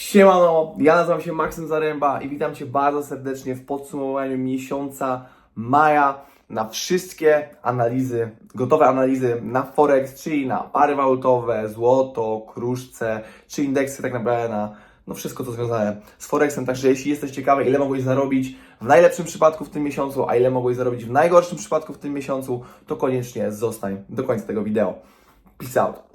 Siemano, ja nazywam się Maksym Zaręba i witam Cię bardzo serdecznie w podsumowaniu miesiąca maja na wszystkie analizy, gotowe analizy na Forex, czyli na pary walutowe, złoto, kruszce, czy indeksy tak naprawdę na no wszystko co związane z Forexem. Także jeśli jesteś ciekawy, ile mogłeś zarobić w najlepszym przypadku w tym miesiącu, a ile mogłeś zarobić w najgorszym przypadku w tym miesiącu, to koniecznie zostań do końca tego wideo. Peace out!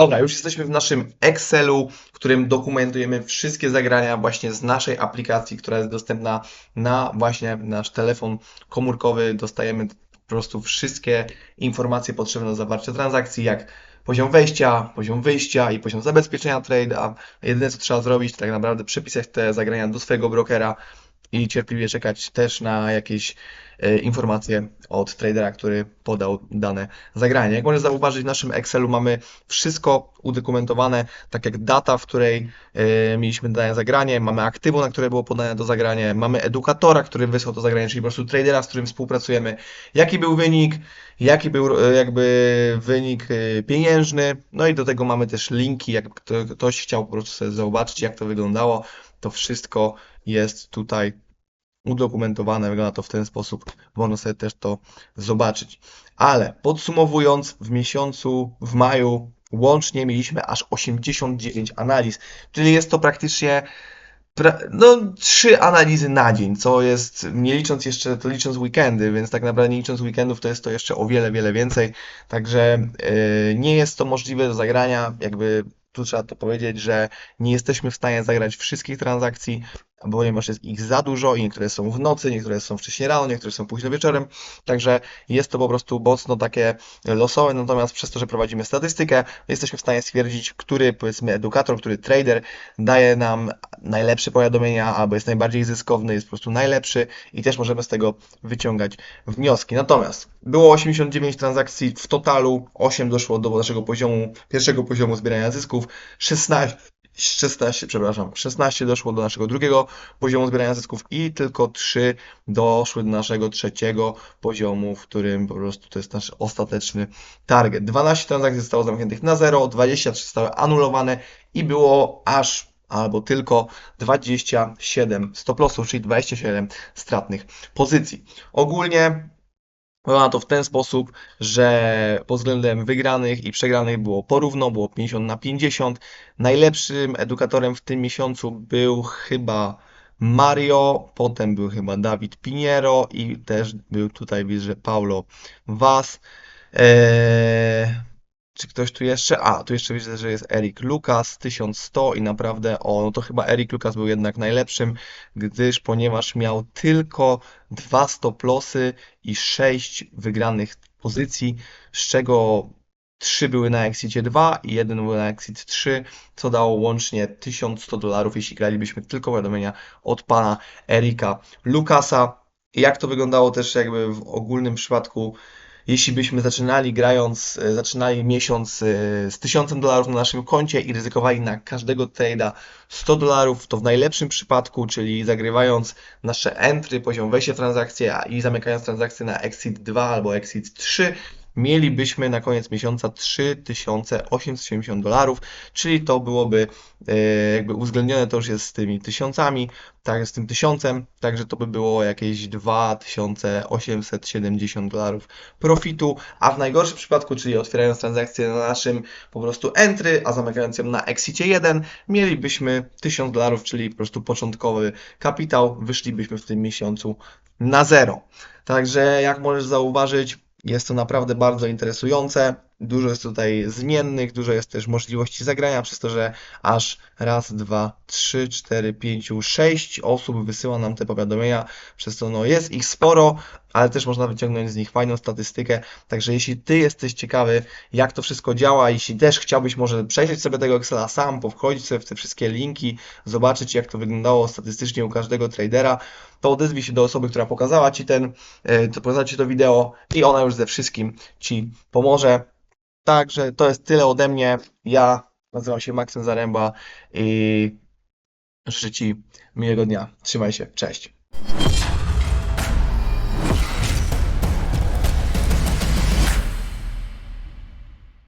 Dobra, już jesteśmy w naszym Excelu, w którym dokumentujemy wszystkie zagrania właśnie z naszej aplikacji, która jest dostępna na właśnie nasz telefon komórkowy. Dostajemy po prostu wszystkie informacje potrzebne do zawarcia transakcji, jak poziom wejścia, poziom wyjścia i poziom zabezpieczenia trade'a. Jedyne co trzeba zrobić, to tak naprawdę przypisać te zagrania do swojego brokera i cierpliwie czekać też na jakieś e, informacje od tradera, który podał dane zagranie. Jak możesz zauważyć, w naszym Excelu mamy wszystko udokumentowane, tak jak data, w której e, mieliśmy dane zagranie, mamy aktywo, na które było podane do zagrania, mamy edukatora, który wysłał to zagranie, czyli po prostu tradera, z którym współpracujemy, jaki był wynik, jaki był e, jakby wynik pieniężny, no i do tego mamy też linki, jak kto- ktoś chciał po prostu zobaczyć, jak to wyglądało, to wszystko jest tutaj udokumentowane, wygląda to w ten sposób, można sobie też to zobaczyć. Ale podsumowując, w miesiącu, w maju łącznie mieliśmy aż 89 analiz, czyli jest to praktycznie pra, no, trzy analizy na dzień, co jest, nie licząc jeszcze, to licząc weekendy, więc tak naprawdę nie licząc weekendów, to jest to jeszcze o wiele, wiele więcej, także yy, nie jest to możliwe do zagrania, jakby tu trzeba to powiedzieć, że nie jesteśmy w stanie zagrać wszystkich transakcji, ponieważ jest ich za dużo i niektóre są w nocy, niektóre są wcześniej rano, niektóre są późno wieczorem, także jest to po prostu mocno takie losowe, natomiast przez to, że prowadzimy statystykę, jesteśmy w stanie stwierdzić, który powiedzmy edukator, który trader daje nam najlepsze powiadomienia, albo jest najbardziej zyskowny, jest po prostu najlepszy i też możemy z tego wyciągać wnioski. Natomiast było 89 transakcji w totalu, 8 doszło do naszego poziomu, pierwszego poziomu zbierania zysków, 16 16, przepraszam, 16 doszło do naszego drugiego poziomu zbierania zysków i tylko 3 doszły do naszego trzeciego poziomu, w którym po prostu to jest nasz ostateczny target. 12 transakcji zostało zamkniętych na 0, 23 zostały anulowane i było aż albo tylko 27 stop lossów, czyli 27 stratnych pozycji. Ogólnie Wygląda to w ten sposób, że pod względem wygranych i przegranych było porówno, było 50 na 50. Najlepszym edukatorem w tym miesiącu był chyba Mario, potem był chyba Dawid Piniero i też był tutaj widzę, że Paulo Vaz. Eee, czy ktoś tu jeszcze? A, tu jeszcze widzę, że jest Eric Lucas 1100 i naprawdę, o, no to chyba Eric Lucas był jednak najlepszym, gdyż ponieważ miał tylko dwa stop lossy i sześć wygranych pozycji, z czego trzy były na Exicie 2 i jeden był na Exit 3, co dało łącznie 1100 dolarów, jeśli gralibyśmy tylko powiadomienia od pana Erika Lucasa. Jak to wyglądało też jakby w ogólnym przypadku jeśli byśmy zaczynali grając, e, zaczynali miesiąc e, z 1000 dolarów na naszym koncie i ryzykowali na każdego trade'a 100 dolarów, to w najlepszym przypadku, czyli zagrywając nasze entry, poziom wejścia a- i zamykając transakcję na Exit 2 albo Exit 3, mielibyśmy na koniec miesiąca 3870 dolarów, czyli to byłoby e, jakby uwzględnione to już jest z tymi tysiącami, tak, z tym tysiącem, także to by było jakieś 2870 dolarów profitu, a w najgorszym przypadku, czyli otwierając transakcję na naszym po prostu entry, a zamykając ją na exicie 1, mielibyśmy 1000 dolarów, czyli po prostu początkowy kapitał, wyszlibyśmy w tym miesiącu na zero. Także jak możesz zauważyć, jest to naprawdę bardzo interesujące. Dużo jest tutaj zmiennych, dużo jest też możliwości zagrania, przez to, że aż raz, dwa, trzy, cztery, pięciu, sześć osób wysyła nam te powiadomienia, przez to no jest ich sporo, ale też można wyciągnąć z nich fajną statystykę. Także jeśli Ty jesteś ciekawy, jak to wszystko działa, jeśli też chciałbyś może przejrzeć sobie tego Excela sam, powchodzić sobie w te wszystkie linki, zobaczyć jak to wyglądało statystycznie u każdego tradera, to odezwij się do osoby, która pokazała Ci ten, e, to pokazała Ci to wideo i ona już ze wszystkim Ci pomoże. Także to jest tyle ode mnie. Ja nazywam się Maksym Zaręba i życzę Ci miłego dnia. Trzymaj się. Cześć.